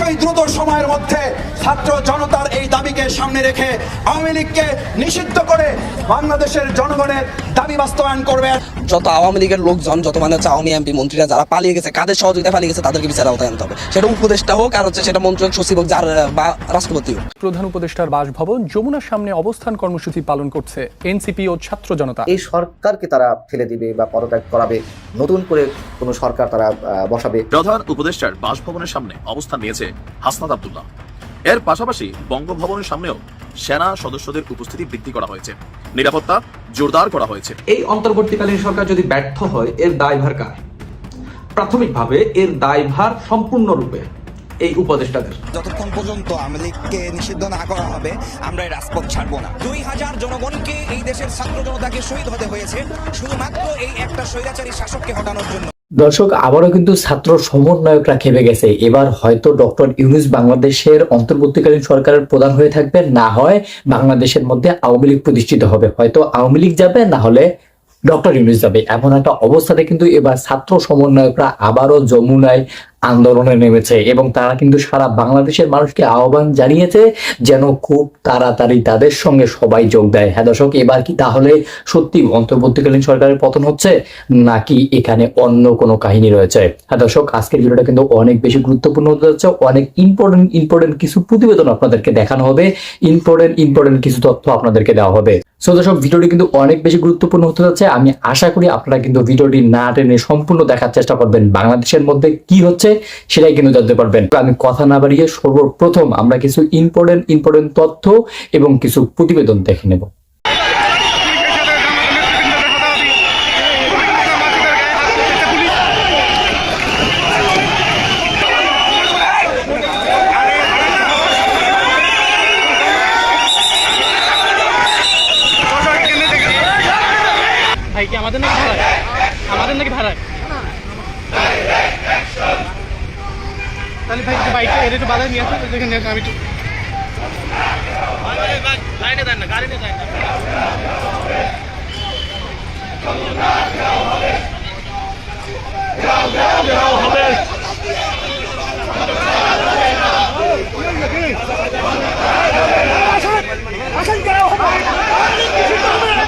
অবশ্যই দ্রুত সময়ের মধ্যে ছাত্র জনতার এই দাবিকে সামনে রেখে আওয়ামী লীগকে নিষিদ্ধ করে বাংলাদেশের জনগণের দাবি বাস্তবায়ন করবে। যত আওয়ামী লীগের লোকজন যত মানে হচ্ছে আওয়ামী এমপি মন্ত্রীরা যারা পালিয়ে গেছে কাদের সহযোগিতা পালিয়ে গেছে তাদেরকে বিচার আওতায় আনতে হবে। সেটা উপদেষ্টা হোক আর হচ্ছে সেটা মন্ত্রী হোক সচিব হোক যার বা রাষ্ট্রপতি হোক। প্রধান উপদেষ্টার বাসভবন যমুনার সামনে অবস্থান কর্মসূচি পালন করছে এনসিপি ও ছাত্র জনতা। এই সরকারকে তারা ফেলে দিবে বা পদত্যাগ করাবে নতুন করে কোনো সরকার তারা আহ, বসাবে। প্রধান উপদেষ্টার বাসভবনের সামনে অবস্থান নিয়েছে হাসনাত আব্দুল্লাহ। এর পাশাপাশি বঙ্গভবনের সামনেও সেনা সদস্যদের উপস্থিতি বৃদ্ধি করা হয়েছে। নিরাপত্তা জোরদার করা হয়েছে। এই অন্তর্বর্তীকালীন সরকার যদি ব্যর্থ হয় এর দায়ভার কার? প্রাথমিকভাবে এর দায়ভার সম্পূর্ণরূপে এই উপদেষ্টাদের। যতক্ষণ পর্যন্ত আওয়ামী লীগকে নিষিদ্ধ না করা হবে আমরা এই রাজপথ ছাড়বো না। দুই হাজার জনগণকে এই দেশের ছাত্র জনতাকে শহীদ হতে হয়েছে। শুধুমাত্র এই একটা স্বৈরাচারী শাসককে হটানোর জন্য। দর্শক, আবারও কিন্তু ছাত্র সমন্বয়করা খেপে গেছে। এবার হয়তো ডক্টর ইউনুস বাংলাদেশের অন্তর্বর্তীকালীন সরকারের প্রধান হয়ে থাকবে, না হয় বাংলাদেশের মধ্যে আওয়ামী লীগ প্রতিষ্ঠিত হবে। হয়তো আওয়ামী লীগ যাবে, না হলে ডক্টর ইউনুস যাবে। এমন একটা অবস্থাতে কিন্তু এবার ছাত্র সমন্বয়করা আবারও যমুনায় আন্দোলনে নেমেছে এবং তারা কিন্তু সারা বাংলাদেশের মানুষকে আহ্বান জানিয়েছে যেন খুব তাড়াতাড়ি তাদের সঙ্গে সবাই যোগ দেয়। হ্যাঁ দর্শক, এবার কি তাহলে সত্যি অন্তর্বর্তীকালীন সরকারের পতন হচ্ছে নাকি এখানে অন্য কোনো কাহিনী রয়েছে? হ্যাঁ দর্শক, আজকের ভিডিওটা কিন্তু অনেক বেশি গুরুত্বপূর্ণ হতে যাচ্ছে। অনেক ইম্পর্টেন্ট ইম্পর্টেন্ট কিছু প্রতিবেদন আপনাদেরকে দেখানো হবে। ইম্পর্টেন্ট ইম্পর্টেন্ট কিছু তথ্য আপনাদেরকে দেওয়া হবে। সো দর্শক, ভিডিওটি কিন্তু অনেক বেশি গুরুত্বপূর্ণ হতে যাচ্ছে। আমি আশা করি আপনারা কিন্তু ভিডিওটি না টেনে সম্পূর্ণ দেখার চেষ্টা করবেন। বাংলাদেশের মধ্যে কি হচ্ছে সেটাই কিন্তু জানতে পারবেন। আমি কথা না বাড়িয়ে সর্বপ্রথম আমরা কিছু ইম্পর্টেন্ট ইম্পর্টেন্ট তথ্য এবং কিছু প্রতিবেদন দেখে নেব। আমাদের নাকি ভাড়া? আমাদের নাকি ভাড়া? তাহলে ভাই বাইকটা এর একটু বাধা নিয়ে আসো যেখানে আমি একটু লাইনে দেন না গাড়ি নিয়ে দেন না পুলিশের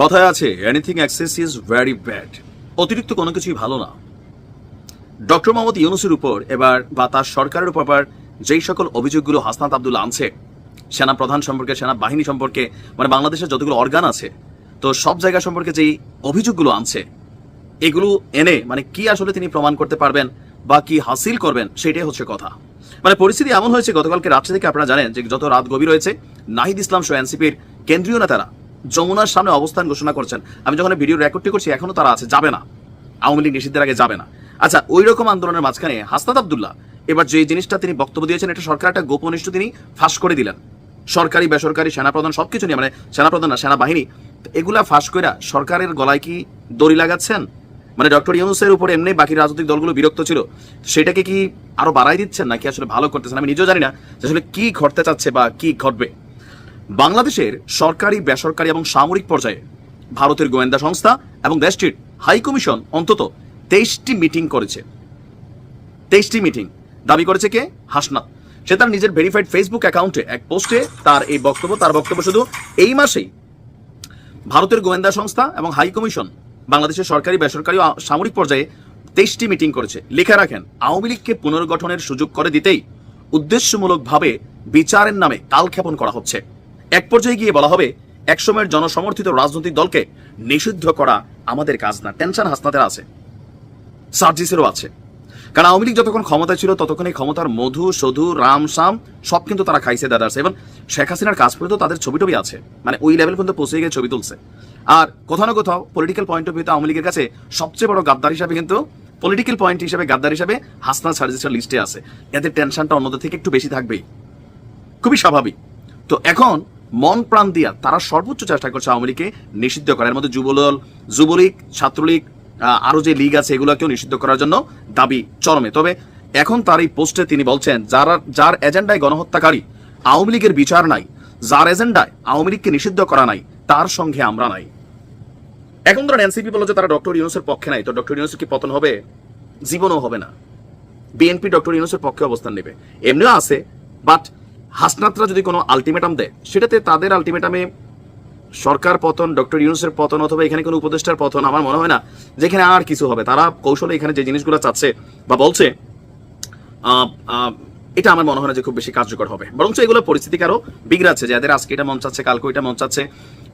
কথায় আছে anything excess is very bad অতিরিক্ত কোনো কিছুই ভালো না। ডক্টর মোহাম্মদ ইউনুসের উপর এবার বা তার সরকারের উপর যেই সকল অভিযোগগুলো হাসনাত আব্দুল্লা আনছে, সেনা প্রধান সম্পর্কে, সেনা বাহিনী সম্পর্কে মানে বাংলাদেশের যতগুলো অর্গান আছে, তো সব জায়গা সম্পর্কে যেই অভিযোগগুলো আনছে, এগুলো এনে মানে কি আসলে তিনি প্রমাণ করতে পারবেন বা কি হাসিল করবেন, সেটাই হচ্ছে কথা। মানে পরিস্থিতি এমন হয়েছে, গতকালকে রাত্রি থেকে আপনারা জানেন যে যত রাত গভীর হয়েছে, নাহিদ ইসলাম সহ এনসিপির কেন্দ্রীয় নেতারা যমুনার সামনে অবস্থান ঘোষণা করছেন। আমি যখন ভিডিও রেকর্ডটি করছি, এখনও তারা আছে, যাবে না। আওয়ামী লীগ নিষিদ্ধের আগে যাবে না। আচ্ছা ওই রকম আন্দোলনের মাঝখানে হাসনাত আবদুল্লাহ, এবার যে জিনিসটা তিনি বক্তব্য দিয়েছেন, এটা সরকার একটা গোপন ইস্যু তিনি ফাঁস করে দিলেন। সরকারি, বেসরকারি, সেনাপ্রধান সবকিছু নিয়ে মানে সেনাপ্রধান না, সেনাবাহিনী। এগুলা ফাঁস কইরা সরকারের গলায় কি দড়ি লাগাচ্ছেন? মানে ডক্টর ইউনুসের উপর এমনি বাকি রাজনৈতিক দলগুলো বিরক্ত ছিল। সেটাকে কি আরও বাড়াই দিচ্ছেন, নাকি আসলে ভালো করতেছেন? আমি নিজেও জানি না আসলে কি ঘটতে চাচ্ছে বা কি ঘটবে। বাংলাদেশের সরকারি, বেসরকারি এবং সামরিক পর্যায়ে ভারতের গোয়েন্দা সংস্থা এবং দেশটির হাই কমিশন অন্তত তেইশটি মিটিং করেছে। তেইশটি মিটিং। দাবি করেছে কে? হাসনাত। সে তার নিজের ভেরিফাইড ফেসবুক অ্যাকাউন্টে এক পোস্টে তার এই বক্তব্য, তার বক্তব্য শুধু এই মাসেই। ভারতের গোয়েন্দা সংস্থা এবং হাই কমিশন বাংলাদেশের সরকারি, বেসরকারি সামরিক পর্যায়ে তেইশটি মিটিং করেছে। লিখে রাখেন, আওয়ামী লীগকে পুনর্গঠনের সুযোগ করে দিতেই উদ্দেশ্যমূলকভাবে বিচারের নামে কালক্ষেপণ করা হচ্ছে। এক পর্যায়ে গিয়ে বলা হবে একসময়ের জনসমর্থিত রাজনৈতিক দলকে নিষিদ্ধ করা আমাদের কাজ না, টেনশন হাসনাতের আছে, সার্জিসেরও আছে। কারণ আওয়ামী লীগ যতক্ষণ ক্ষমতায় ছিল, ততক্ষণ এই ক্ষমতার মধু, সধু, রাম, সাম, সব কিন্তু তারা খাইছে দাদার এবং শেখ হাসিনার কাজ করে তো তাদের ছবি টবি আছে মানে ওই লেভেল পর্যন্ত পৌঁছে গিয়ে ছবি তুলছে। আর কোথাও না কোথাও পলিটিক্যাল পয়েন্ট অফ ভিউতে আওয়ামী লীগের কাছে সবচেয়ে বড় গাদ্দার হিসাবে কিন্তু পলিটিক্যাল পয়েন্ট হিসাবে গাদ্দার হিসাবে হাসনা সার্জিসের লিস্টে আছে। এদের টেনশনটা অন্যদের থেকে একটু বেশি থাকবেই। খুবই স্বাভাবিক। তো এখন মন প্রাণ দিয়া তারা সর্বোচ্চ চেষ্টা করছে আওয়ামী লীগকে নিষিদ্ধ করার। মধ্যে যুবদল যুবলীগ ছাত্রলীগ আহ, আরও যে লীগ আছে এগুলোকেও নিষিদ্ধ করার জন্য দাবি চরমে। তবে এখন তার এই পোস্টে তিনি বলছেন যারা যার এজেন্ডায় গণহত্যাকারী আওয়ামী লীগের বিচার নাই। যার এজেন্ডায় আওয়ামী লীগকে নিষিদ্ধ করা নাই তার সঙ্গে আমরা নাই। এখন ধরেন এনসিপি বলে যে তারা ডক্টর ইউনুসের পক্ষে নাই। তো ডক্টর ইউনুসের কি পতন হবে? জীবনও হবে না। বিএনপি ডক্টর ইউনুসের পক্ষে অবস্থান নেবে। এমনিও আছে বাট হাসনাতরা যদি কোনো আলটিমেটাম দেয়, সেটাতে তাদের আলটিমেটামে সরকার পতন, ডক্টর ইউনুসের পতন অথবা এখানে কোনো উপদেষ্টার পতন, আমার মনে হয় না যেখানে আর কিছু হবে। তারা কৌশলে এখানে যে জিনিসগুলো চাচ্ছে বা বলছে এটা আমার মনে হয় না যে খুব বেশি কার্যকর হবে। বরঞ্চ এগুলো পরিস্থিতিকে আরও বিগড়াচ্ছে যে এদের আজকে এটা মন চাচ্ছে, কালকে এটা মন চাচ্ছে,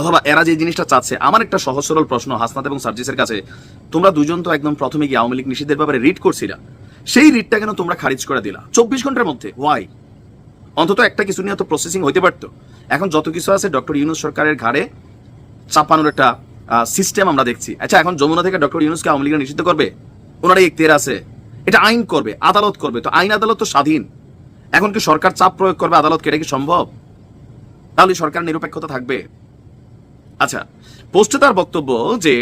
অথবা এরা যে জিনিসটা চাচ্ছে। আমার একটা সহজ সরল প্রশ্ন হাসনাত এবং সার্জিসের কাছে, তোমরা দুজন তো একদম প্রথমে গিয়ে আওয়ামী লীগ নিষিদ্ধের ব্যাপারে রিড করছিলা। সেই রিডটা কেন তোমরা খারিজ করে দিলা? চব্বিশ ঘণ্টার মধ্যে। ওয়াই অন্তত একটা কিছু নিয়ে তো প্রসেসিং হইতে পারতো। এখন যত কিছু আছে ডক্টর ইউনুস সরকারের ঘাড়ে চাপানোর একটা সিস্টেম আমরা দেখছি। আচ্ছা এখন যমুনা থেকে ডক্টর ইউনুসকে আওয়ামী লীগের নিষিদ্ধ করবে? ওনার তের আছে। এটা আইন করবে, আদালত করবে। তো আইন আদালত তো স্বাধীন। এখন কি সরকার চাপ প্রয়োগ করবে আদালতকে এটা কি সম্ভব? তাহলে সরকার নিরপেক্ষতা থাকবে। আচ্ছা পোস্টে তার বক্তব্য যে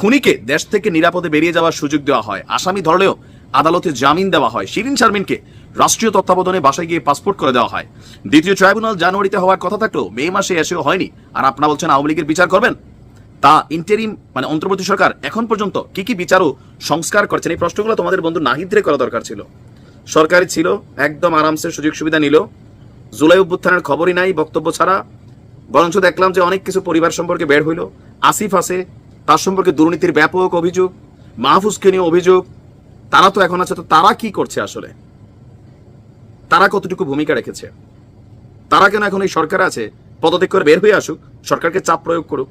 খুনিকে দেশ থেকে নিরাপদে বেরিয়ে যাওয়ার সুযোগ দেওয়া হয়। আসামি ধরলেও আদালতে জামিন দেওয়া হয়। শিরিন শারমিনকে রাষ্ট্রীয় তত্ত্বাবধানে বাসায় গিয়ে পাসপোর্ট করে দেওয়া হয়। দ্বিতীয় ট্রাইব্যুনাল জানুয়ারিতে হওয়ার কথা থাকলেও মে মাসে এসেও হয়নি। আর আপনারা বলছেন আওয়ামী লীগের বিচার করবেন? তা ইন্টারিম মানে অন্তর্বর্তী সরকার এখন পর্যন্ত কি কি বিচার ও সংস্কার করছেন? এই প্রশ্নগুলো তোমাদের বন্ধু নাহিদরে করা দরকার ছিল। সরকারি ছিল, একদম আরামসে সুযোগ সুবিধা নিল। জুলাই অভ্যুত্থানের খবরই নাই, বক্তব্য ছাড়া। বরঞ্চ দেখলাম যে অনেক কিছু পরিবার সম্পর্কে বের হইল। আসিফ আছে, তার সম্পর্কে দুর্নীতির ব্যাপক অভিযোগ, মাহফুজকে নিয়ে অভিযোগ। তারা তো এখন আছে, তো তারা কি করছে আসলে? তারা কতটুকু ভূমিকা রেখেছে? তারা কেন এখন এই সরকার আছে? পদত্যাগ করে বের হয়ে আসুক, সরকারকে চাপ প্রয়োগ করুক।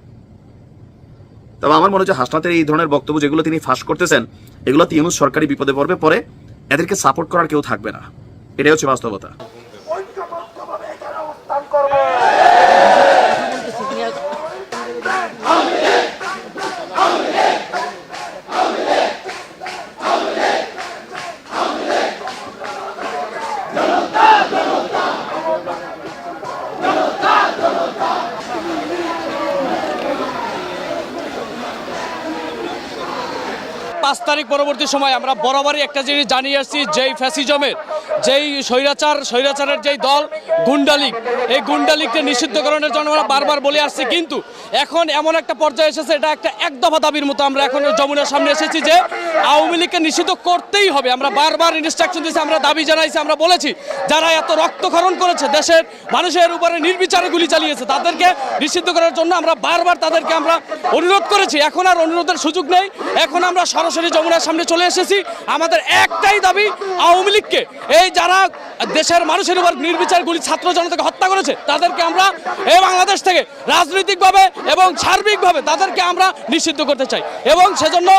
তবে আমার মনে হচ্ছে হাসনাতের এই ধরনের বক্তব্য যেগুলো তিনি ফাঁস করতেছেন, এগুলো ইউনুস সরকারি বিপদে পড়বে পরে এদেরকে সাপোর্ট করার কেউ থাকবে না। এটাই হচ্ছে বাস্তবতা। পাঁচ তারিখ পরবর্তী সময় আমরা বরাবরই একটা জিনিস জানিয়ে আসছি, যেই ফ্যাসিজমের যেই স্বৈরাচার, স্বৈরাচারের যেই দল গুন্ডালিগ এই গুন্ডালিগকে নিষিদ্ধকরণের জন্য আমরা বারবার বলে আসছি। কিন্তু এখন এমন একটা পর্যায়ে এসেছে, এটা একটা একদফা দাবির মতো আমরা এখন যমুনার সামনে এসেছি যে আওয়ামী লীগকে নিষিদ্ধ করতেই হবে। আমরা বারবার ইনস্ট্রাকশন দিয়েছি আমরা দাবি জানাইছি, আমরা বলেছি, যারা এত রক্তক্ষরণ করেছে দেশের মানুষের উপরে নির্বিচারে গুলি চালিয়েছে, তাদেরকে নিষিদ্ধ করার জন্য আমরা বারবার তাদেরকে আমরা অনুরোধ করেছি। এখন আর অনুরোধের সুযোগ নেই। এখন আমরা সরাসরি যমুনার সামনে চলে এসেছি। আমাদের একটাই দাবি, আওয়ামী লীগকে। এই যারা দেশের মানুষের উপর নির্বিচার গুলি ছাত্র জনতাকে হত্যা করেছে, তাদেরকে আমরা এই বাংলাদেশ থেকে রাজনৈতিকভাবে এবং সার্বিকভাবে তাদেরকে আমরা নিষিদ্ধ করতে চাই। এবং সেজন্য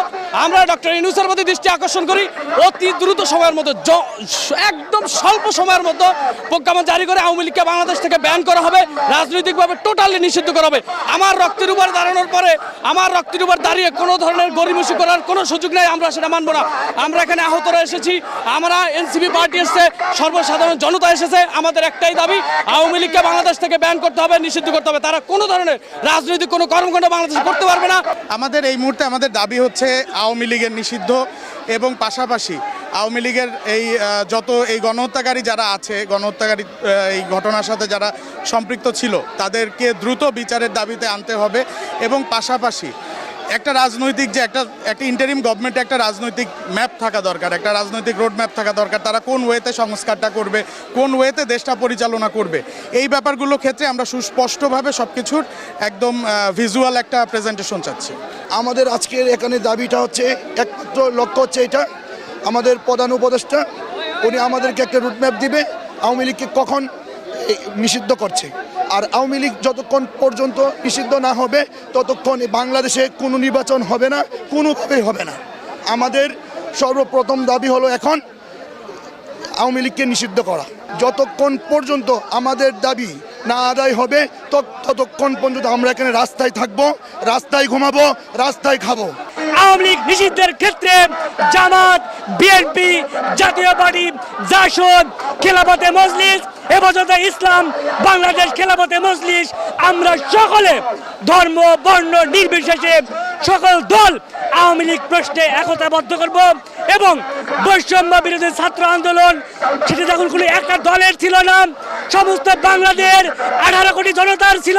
আমরা ডক্টর ইনুসের প্রতি দৃষ্টি আকর্ষণ করি, অতি দ্রুত সময়ের মধ্যে একদম স্বল্প সময়ের মধ্যে প্রজ্ঞাপন জারি করে আওয়ামী লীগকে বাংলাদেশ থেকে ব্যান করা হবে, রাজনৈতিকভাবে টোটালি নিষিদ্ধ করা হবে। আমার রক্তের উপর দাঁড়ানোর পরে, আমার রক্তের উপর দাঁড়িয়ে কোনো ধরনের গরিমসি করার কোনো সুযোগ নেই, আমরা সেটা মানবো না। আমরা এখানে আহতরা এসেছি, আমরা এনসিপি পার্টি এসেছে, সর্বসাধারণ জনতা এসেছে, আমাদের একটাই দাবি, আওয়ামী লীগকে বাংলাদেশ থেকে ব্যান করতে হবে, নিষিদ্ধ করতে হবে। তারা কোনো ধরনের রাজনৈতিক কোনো কর্মকাণ্ড বাংলাদেশে করতে পারবে না। আমাদের এই মুহূর্তে আমাদের দাবি হচ্ছে আওয়ামী লীগের নিষিদ্ধ এবং পাশাপাশি আওয়ামী লীগের এই যত এই গণহত্যাকারী যারা আছে, গণহত্যাকারী এই ঘটনার সাথে যারা সম্পৃক্ত ছিল, তাদেরকে দ্রুত বিচারের দাবিতে আনতে হবে এবং পাশাপাশি একটা রাজনৈতিক যে একটা একটা ইন্টারিম গভর্নমেন্টে একটা রাজনৈতিক ম্যাপ থাকা দরকার, একটা রাজনৈতিক রোড ম্যাপ থাকা দরকার, তারা কোন ওয়েতে সংস্কারটা করবে, কোন ওয়েতে দেশটা পরিচালনা করবে। এই ব্যাপারগুলোর ক্ষেত্রে আমরা সুস্পষ্টভাবে সব কিছুর একদম ভিজুয়াল একটা প্রেজেন্টেশন চাচ্ছি। আমাদের আজকের এখানে দাবিটা হচ্ছে, একমাত্র লক্ষ্য হচ্ছে এটা, আমাদের প্রধান উপদেষ্টা, উনি আমাদেরকে একটা রুটম্যাপ দিবে, আওয়ামী লীগকে কখন নিষিদ্ধ করছে। আর আওয়ামী লীগ যতক্ষণ পর্যন্ত নিষিদ্ধ না হবে, ততক্ষণ বাংলাদেশে কোনো নির্বাচন হবে না, কোনোভাবেই হবে না। আমাদের সর্বপ্রথম দাবি হলো এখন আওয়ামী লীগকে নিষিদ্ধ করা। যতক্ষণ পর্যন্ত আমাদের দাবি না আদায় হবে ততক্ষণ পর্যন্ত আমরা এখানে রাস্তায় থাকব, রাস্তায় ঘুমাবো, রাস্তায় খাব। আওয়ামী লীগ নিষিদ্ধের ক্ষেত্রে জামাত, বিএনপি, জাতীয় পার্টি, জাসদ, খেলাফতে মজলিস হেফাজতে ইসলাম, বাংলাদেশ খেলাফতে মজলিস, আমরা সকলে ধর্ম, বর্ণ, নির্বিশেষে সকল দল আওয়ামী লীগ প্রশ্নে একতাবদ্ধ করব এবং বৈষম্য বিরোধী ছাত্র আন্দোলন, সেটা যখন কোনো একটা দলের ছিল না, সমস্ত বাংলাদেশ আঠারো কোটি জনতার ছিল,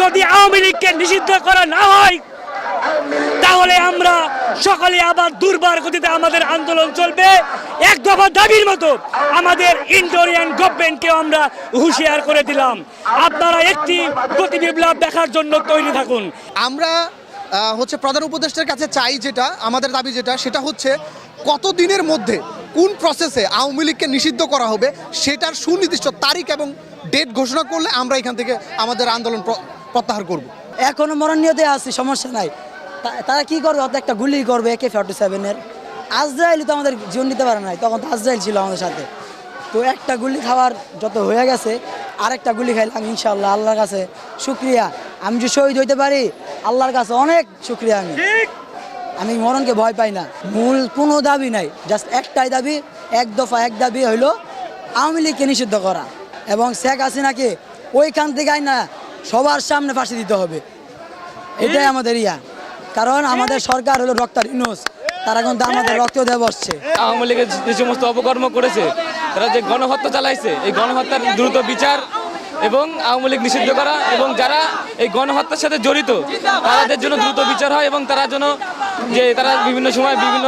যদি আওয়ামী লীগকে নিষিদ্ধ করা না হয় তাহলে আমরা সকলে আবার দুর্বার গতিতে আমাদের আন্দোলন চলবে। এক দফা দাবির মতো আমাদের ইন্ডোরিয়ান গভর্নমেন্টকে আমরা হুঁশিয়ার করে দিলাম। আপনারা একটি গতি বিপ্লব দেখার জন্য তৈরি থাকুন। আমরা হচ্ছে প্রধান উপদেষ্টার কাছে চাই যেটা আমাদের দাবি যেটা সেটা হচ্ছে কত দিনের মধ্যে কোন প্রসেসে আওয়ামী লীগকে নিষিদ্ধ করা হবে সেটার সুনির্দিষ্ট তারিখ এবং ডেট ঘোষণা করলে আমরা এখান থেকে আমাদের আন্দোলন প্রত্যাহার করব। এখনও মরণীয় মরণীয়তে আছি সমস্যা নাই। তারা কি করবে? হয়তো একটা গুলি করবে একে ফর্টি সেভেনের আজরাইল তো আমাদের জীবন নিতে পারে নাই তখন তো আজরাইল ছিল আমাদের সাথে। তো একটা গুলি খাওয়ার যত হয়ে গেছে আরেকটা গুলি খাইলাম ইনশাল্লাহ আল্লাহর কাছে শুক্রিয়া। আমি যে শহীদ হইতে পারি আল্লাহর কাছে অনেক শুক্রিয়া আমি। আমি মরণকে ভয় পাই না। মূল কোনো দাবি নাই জাস্ট একটাই দাবি এক দফা এক দাবি হইল আওয়ামী লীগকে নিষিদ্ধ করা। এবং শেখ হাসিনাকে ওইখান থেকে না সবার সামনে ফাঁসি দিতে হবে। এটাই আমাদের ইয়া। কারণ আমাদের সরকার হলো ডক্টর ইউনুস। তারা কিন্তু আমাদের রক্ত দিয়ে বসছে। আওয়ামী লীগের যে সমস্ত অপকর্ম করেছে, তারা যে গণহত্যা চালাইছে, এই গণহত্যার দ্রুত বিচার এবং আওয়ামী লীগ নিষিদ্ধ করা এবং যারা এই গণহত্যার সাথে জড়িত, তাদের জন্য দ্রুত বিচার হয় এবং তারা যেন যে তারা বিভিন্ন সময় বিভিন্ন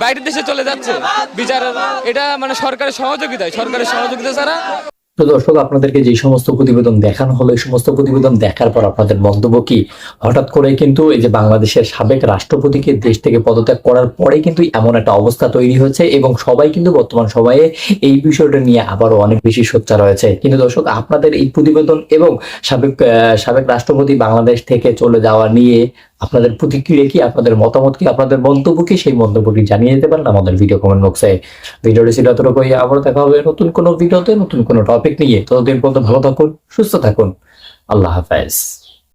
বাইরের দেশে চলে যাচ্ছে বিচার এটা মানে সরকারের সহযোগিতায়, সরকারের সহযোগিতা ছাড়া তো দর্শক, আপনাদেরকে যে সমস্ত প্রতিবেদন দেখানো হলো, এই সমস্ত প্রতিবেদন দেখার পর আপনাদের মন্তব্য কি? হঠাৎ করে কিন্তু এই যে বাংলাদেশের সাবেক রাষ্ট্রপতিকে দেশ থেকে পদত্যাগ করার পরে কিন্তু এমন একটা অবস্থা তৈরি হয়েছে এবং সবাই কিন্তু বর্তমান সময়ে এই বিষয়টা নিয়ে আবারও অনেক বেশি সোচ্চা রয়েছে কিন্তু দর্শক, আপনাদের এই প্রতিবেদন এবং সাবেক সাবেক রাষ্ট্রপতি বাংলাদেশ থেকে চলে যাওয়া নিয়ে আপনাদের প্রতিক্রিয়া কি? আপনাদের মতামত কি? আপনাদের মন্তব্য কি? সেই মন্তব্যটি জানিয়ে দিতে পারেন আমাদের ভিডিও কমেন্ট বক্সে ভিডিওটি ছিল এতটুকুই আবার দেখা হবে নতুন কোনো ভিডিওতে নতুন কোনো টপিক নিয়ে। ততদিন পর্যন্ত ভালো থাকুন, সুস্থ থাকুন। আল্লাহ হাফেজ।